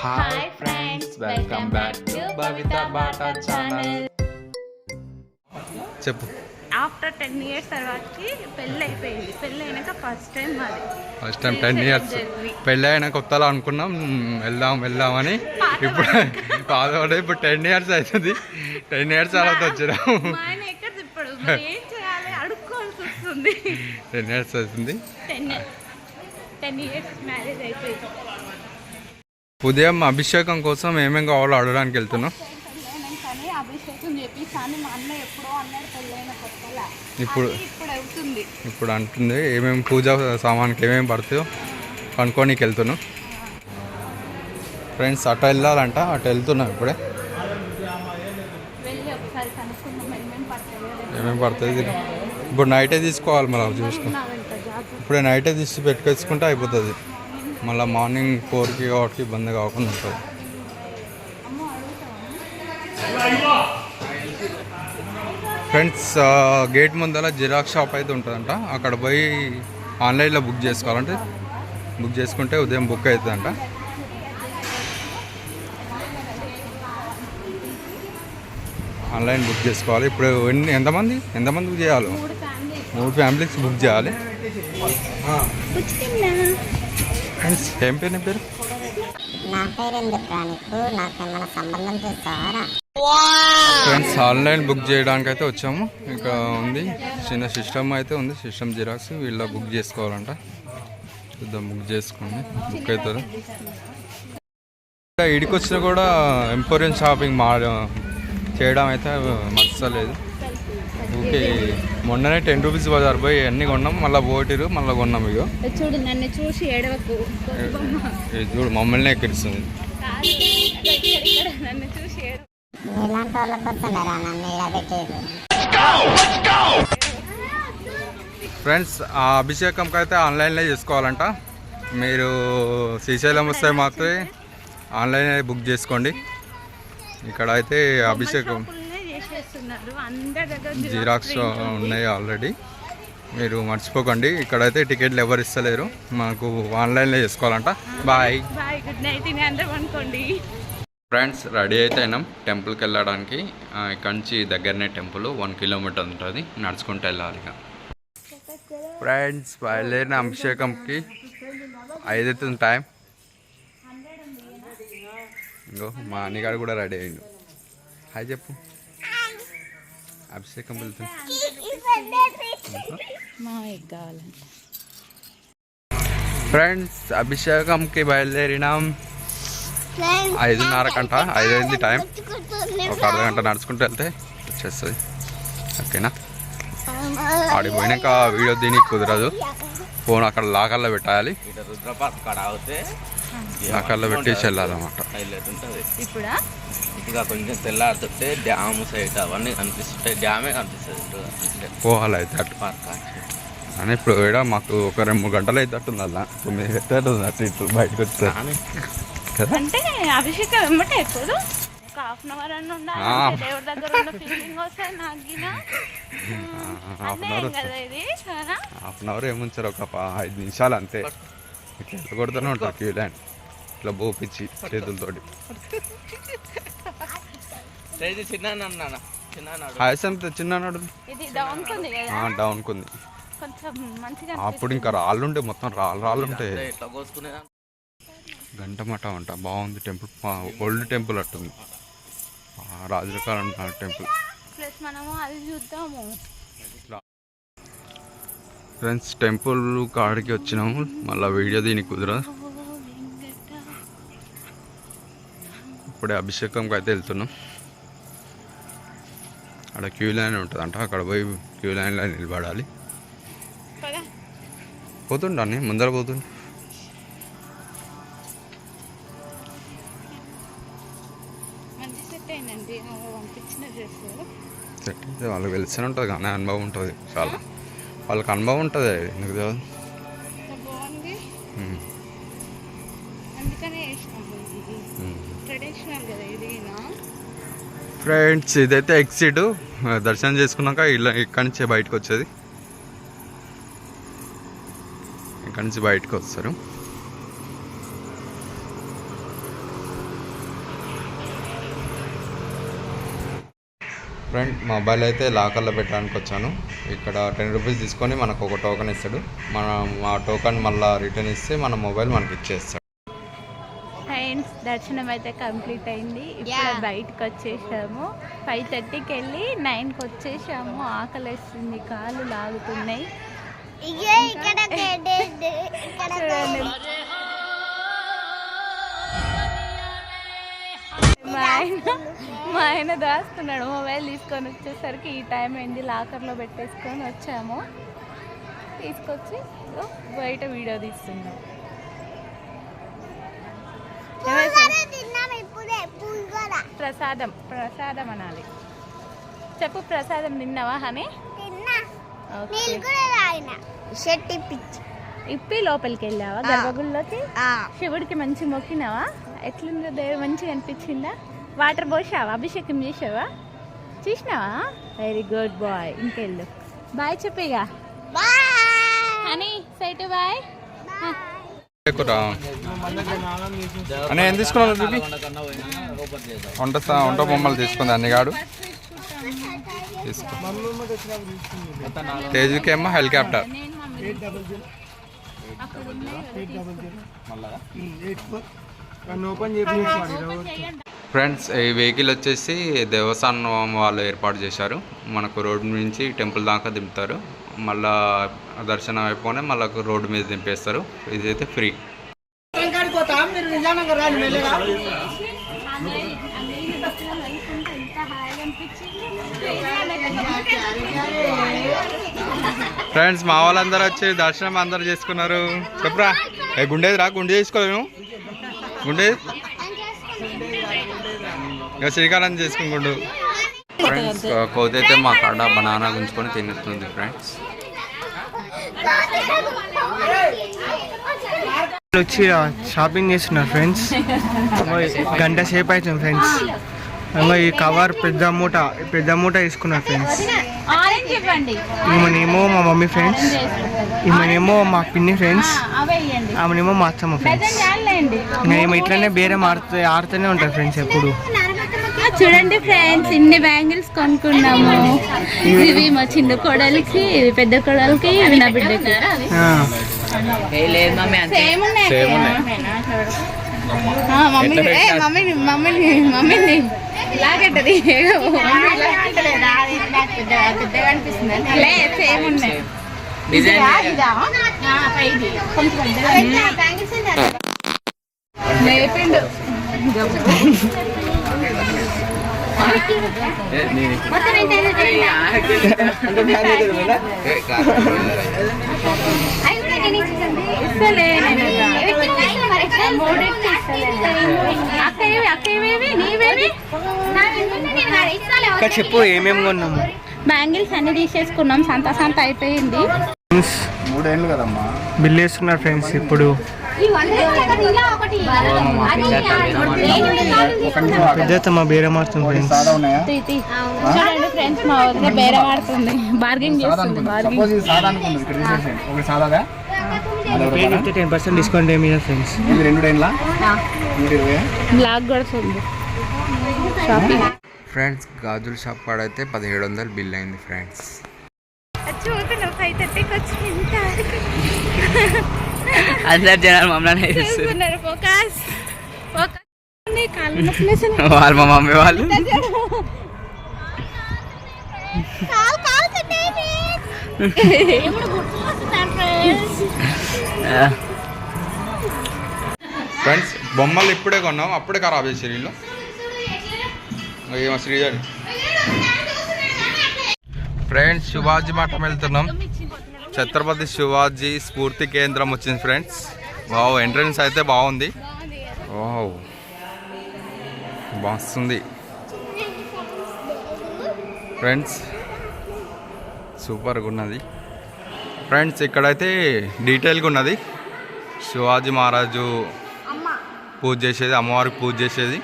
Hi friends welcome back to Bhavita Bata channel చెప్పు. After ten years తర్వాతకి పెళ్ళి అయిపోయింది పెళ్ళి అయినాక ఫస్ట్ టైం మాది ఫస్ట్ టైం టెన్ ఇయర్స్ పెళ్ళి అయిన కొత్తలో అనుకున్నాం. మ్, వెళ్దాం వెళ్దామని ఇప్పుడు కాదు ఇప్పుడు టెన్ ఇయర్స్ అవుతుంది టెన్ ఇయర్స్ తర్వాత వచ్చినాం. ఎక్కడ తిప్పడు మరి ఏం చేయాలి? అడుక్కోవాల్సి వస్తుంది. టెన్ ఇయర్స్ అవుతుంది టెన్ ఇయర్స్ మ్యారేజ్ అయిపోయింది. ఉదయం అభిషేకం కోసం ఏమేమి కావాలో అడగడానికి వెళ్తున్నాం ఇప్పుడు ఇప్పుడు అంటుంది ఏమేమి పూజ సామాన్కి ఏమేమి పడతాయో కనుక్కోనికి వెళ్తున్నాం ఫ్రెండ్స్ అటు వెళ్ళాలంట అటు వెళ్తున్నాం ఇప్పుడే. ఏమేమి పడుతుంది ఇప్పుడు నైటే తీసుకోవాలి మనం చూసుకుని. ఇప్పుడే నైటే తీసి పెట్టుకొచ్చుకుంటే అయిపోతుంది. మళ్ళీ మార్నింగ్ ఫోర్కి కాబట్టి ఇబ్బంది కాకుండా ఉంటుంది. ఫ్రెండ్స్ గేట్ ముందర జిరాక్స్ షాప్ అయితే ఉంటుందంట. అక్కడ పోయి ఆన్లైన్లో బుక్ చేసుకోవాలంటే బుక్ చేసుకుంటే ఉదయం బుక్ అవుతుందంట ఆన్లైన్ బుక్ చేసుకోవాలి. ఇప్పుడు ఎన్ని ఎంతమంది? ఎంతమంది బుక్ చేయాలి? మూడు ఫ్యామిలీ మూడు ఫ్యామిలీస్ బుక్ చేయాలి. ఫ్రెండ్స్ ఏం పేరు నీ పేరు? నా పేరు ఎందుకు నీకు నాకేమైనా సంబంధం చూస్తావారా ఫ్రెండ్స్ ఆన్లైన్ బుక్ చేయడానికి అయితే వచ్చాము. ఇంకా ఉంది. చిన్న సిస్టమ్ అయితే ఉంది. సిస్టమ్ జిరాక్స్ వీళ్ళ బుక్ చేసుకోవాలంట. చూద్దాం బుక్ చేసుకుని బుక్ అవుతుంది? ఇడికి వచ్చినా కూడా ఎంపోరియం షాపింగ్ మా చేయడం అయితే మర్చలేదు ఓకే. మొన్ననే టెన్ రూపీస్ బజార్ పోయి అన్నీ కొన్నాం మళ్ళీ ఓటిరు మళ్ళీ కొన్నాం ఇక చూడు నన్ను చూసి ఏడవకు. చూడు మమ్మల్ని ఎక్కిరిస్తుంది. నన్ను ఇలా పెట్టేది ఫ్రెండ్స్ ఆ అభిషేకంకి అయితే ఆన్లైన్లో చేసుకోవాలంట. మీరు శ్రీశైలం వస్తే మాత్రమే ఆన్లైన్ బుక్ చేసుకోండి. ఇక్కడ అయితే అభిషేకం. అందరి దగ్గర జిరాక్స్ ఉన్నాయి ఆల్రెడీ. మీరు మర్చిపోకండి ఇక్కడైతే టికెట్లు ఎవరు ఇస్తలేరు. మాకు ఆన్లైన్లో చేసుకోవాలంట. బాయ్. బాయ్ గుడ్ నైట్ అందరం అనుకోండి. ఫ్రెండ్స్ రెడీ అయితే అయినాం. టెంపుల్కి వెళ్ళడానికి. ఇక్కడ నుంచి దగ్గరనే టెంపుల్ వన్ కిలోమీటర్ ఉంటుంది. నడుచుకుంటూ వెళ్ళాలి ఇక. ఫ్రెండ్స్ బయలుదేరిన అభిషేకంకి ఐదు అవుతుంది టైం. ఇంకో మా అన్నగారు కూడా రెడీ అయ్యిండు. హాయ్ చెప్పు. అభిషేకం వెళ్తుంది. కావాలంట ఫ్రెండ్స్ అభిషేకంకి బయలుదేరినాం. ఐదున్నర గంట ఐదు అయింది టైం ఒక అర్ధ గంట నడుచుకుంటూ వెళ్తే వచ్చేస్తుంది. ఓకేనా? ఆడికి పోయినాక వీడియో దీనికి కుదరదు. ఫోన్ అక్కడ లాకర్లో పెట్టాలి. ఇక్కడ రుద్రపార్క్ కాడ అవుతే లాకర్లో పెట్టేసి వెళ్ళాలన్నమాట. హైలైట్ ఉంటుంది. ఇప్పుడా? ఇక కొంచెం తెల్లారుతుంటే డ్యామ్ సైడ్ అవన్నీ కనిపిస్తుంటాయి. డ్యామే కనిపిస్తుంది. పోవాలి అయితే అటు. పార్క్ కాంచి. అని ఇప్పుడు కూడా మాకు ఒక రెండు మూడు గంటలు అయితే అట్టుంది అలా తొమ్మిది పెట్టేటుంది అటు ఇటు బయటకు కానీ కదా? అంటే అభిషేకం వెంబటే ఒక హాఫ్ అన్ అవర్ అన్న ఉండాలి. ఆ. అంటే దేవుడి దగ్గర ఉన్న ఫీలింగ్ వస్తుంది నాకు గిన. హాఫ్ అన్ అదే అవర్ కదా ఇది కదా? హాఫ్ అన్ అవర్ ఏముంచారు ఒక పా- ఐదు నిమిషాలు అంతే. ఇట్లా ఎట్లా కొడుతూనే ఉంటారు క్యూ లైన్ ఇట్లా బోపిచ్చి చేతులతోటి. చిన్న చిన్న చిన్న ఇది డౌన్ ఉంది కదా. డౌన్ కుంది కొంచెం మంచిగా అప్పుడు ఇంకా రాళ్ళు ఉంటే మొత్తం రాళ్ళు రాళ్ళు ఉంటాయి ఇట్లా గంట మఠ అంట బాగుంది టెంపుల్. Old temple అట్టుంది. రాజుల కాలం టెంపుల్. ప్లస్ మనము అది చూద్దాము. ఫ్రెండ్స్ టెంపుల్ కాడికి వచ్చినాము. మళ్ళీ వీడియో దీనికి కుదరదు ఇప్పుడే అభిషేకంకి అయితే వెళ్తున్నాం. అక్కడ క్యూ లైన్ ఉంటుందంట అక్కడ పోయి క్యూ లైన్లో నిలబడాలి. పోతుండ ముందర పోతుండు. వాళ్ళకి తెలిసిన ఉంటుంది కానీ అనుభవం ఉంటుంది చాలా. వాళ్ళకి అనుభవం ఉంటుంది. ఎందుకు తెలియదు? అందుకనే. ట్రెడిషనల్ కదా ఇది ఫ్రెండ్స్ ఇదైతే ఎగ్జిట్ దర్శనం చేసుకున్నాక ఇలా ఇక్కడి నుంచి బయటకు వచ్చేది. ఇక్కడి నుంచి బయటకు వస్తారు. ఫ్రెండ్ మొబైల్ అయితే లాకర్లో పెట్టడానికి వచ్చాను. ఇక్కడ టెన్ రూపీస్ తీసుకొని మనకు ఒక టోకెన్ ఇస్తాడు. మనం ఆ టోకెన్ మళ్ళీ రిటర్న్ ఇస్తే మన మొబైల్ మనకి ఇచ్చేస్తాడు. దర్శనం అయితే కంప్లీట్ అయింది. ఇప్పుడు. బయటకు వచ్చేసాము ఫైవ్ థర్టీకి వెళ్ళి నైన్కి వచ్చేసాము. ఆకలి వేస్తుంది కాళ్ళు లాగుతున్నాయి. ఇగే ఇక్కడ కేడేది, ఇక్కడ చూడండి. మా ఆయన మా ఆయన దాస్తున్నాడు. మొబైల్ తీసుకొని వచ్చేసరికి ఈ టైం అయింది లాకర్లో పెట్టేసుకొని వచ్చాము. తీసుకొచ్చి బయట వీడియో తీస్తున్నాం. ప్రసాదం ప్రసాదం అనాలి. చెప్పు ప్రసాదం తిన్నావా హనీ? షర్ట్ ఇప్పించి ఇప్పి లోపలికి వెళ్ళావా? గర్భగుడిలోకి? శివుడికి మంచి మొక్కినావా? ఎట్లుందో దేవుడు? మంచిగా అనిపించిందా? వాటర్ పోసావా? అభిషేకం చేసావా? చూసినావా? వెరీ గుడ్ బాయ్ ఇంకెళ్ళు. బాయ్ చెప్పిగా బాయ్. హనీ సైట్ బాయ్. ఎక్కురా అన్న ఏం తీసుకున్నావు చూపి? వంట వంట బొమ్మలు తీసుకుంది అన్ని గాడు తీసుకో. కేజీకి ఏమో హెలికాప్టర్ ఫ్రెండ్స్ ఈ వెహికల్ వచ్చేసి దేవస్థానం వాళ్ళు ఏర్పాటు చేశారు. మనకు రోడ్డు నుంచి టెంపుల్ దాకా దింపుతారు. మళ్ళా దర్శనం అయిపోగానే మళ్ళీ రోడ్డు మీద దింపేస్తారు. ఇదైతే ఫ్రీ. ఫ్రెండ్స్ మా వాళ్ళందరూ వచ్చి దర్శనం అందరు చేసుకున్నారు. చెప్పురా. ఏ గుండేది రా గుండె చేసుకోలేను గుండేది. ఇక శ్రీకారం చేసుకుంటుండు ఫ్రెండ్స్ కోతి అయితే మా కాడ బనానా గుంజుకొని తినేస్తుంది ఫ్రెండ్స్ వచ్చి షాపింగ్ చేస్తున్నారు ఫ్రెండ్స్ గంట సేపు అవుతుంది ఫ్రెండ్స్ ఈ కవర్ పెద్ద మూట పెద్ద మూట తీసుకున్నారు ఫ్రెండ్స్ ఈమెనేమో మా మమ్మీ ఫ్రెండ్స్ ఈమెనేమో మా పిన్ని ఫ్రెండ్స్ ఆమెనేమో మా అత్తమ్మ ఫ్రెండ్స్ ఈమె ఇట్లనే బేరం ఆడుతూ ఆడుతూనే ఉంటారు ఫ్రెండ్స్ ఎప్పుడు. చూడండి ఫ్రెండ్స్ ఇన్ని బ్యాంగిల్స్ కొనుక్కున్నాము. ఇవి మా చిన్న కోడలికి ఇవి పెద్ద కోడలికి ఇవి నా బిడ్డకి. సేమ్ ఉన్నాయి Same ఆ, మమ్మీ ఏ, మమ్మీని మమ్మీని మమ్మీని లాగట్టది లే సేమ్ ఉన్నాయి. డిజైన్ లేపిండు. చెప్పు ఏమేమి కొన్నాము? బ్యాంగిల్స్ అన్ని తీసేసుకున్నాం. సంత సంత అయిపోయింది. ఫ్రెండ్స్ మూడేళ్ళు కదమ్మా. బిల్ వేస్తున్నారు ఫ్రెండ్స్ ఇప్పుడు పెద్ద మా బేరం ఆడుతుంది ఫ్రెండ్స్ సాదా ఉన్నాయా? తీ, తీ. చూడండి ఫ్రెండ్స్ మా బేరం ఆడుతుంది బార్గెన్ చేస్తుంది బార్గెన్ టెన్ పర్సెంట్ డిస్కౌంట్ ఏమి ఫ్రెండ్స్ ఇది రెండు ఇరవై బ్లాక్ కూడా షాపింగ్ ఫ్రెండ్స్ గాజుల షాప్ కాడైతే పదిహేడు వందలు బిల్ అయింది ఫ్రెండ్స్ చూస్తున్నావు ఫైవ్ థర్టీకి వచ్చి అందరు జనాలు మమ్మల్ని చూస్తున్నారు. ఫోకస్ వాళ్ళు మా మమ్మీ వాళ్ళు. ఫ్రెండ్స్ బొమ్మలు ఇప్పుడే కొన్నాం. అప్పుడే ఖరాబ్ చేసారు ఇల్లు ఏమో శ్రీధర్. ఫ్రెండ్స్ శివాజీ మఠం వెళ్తున్నాం. ఛత్రపతి శివాజీ స్ఫూర్తి కేంద్రం వచ్చింది ఫ్రెండ్స్. వావ్ ఎంట్రన్స్ అయితే బాగుంది. వావ్. బాగుంది ఫ్రెండ్స్ సూపర్గా ఉన్నది. ఫ్రెండ్స్ ఇక్కడైతే డీటెయిల్గా ఉన్నది. శివాజీ మహారాజు పూజ చేసేది అమ్మవారికి పూజ చేసేది.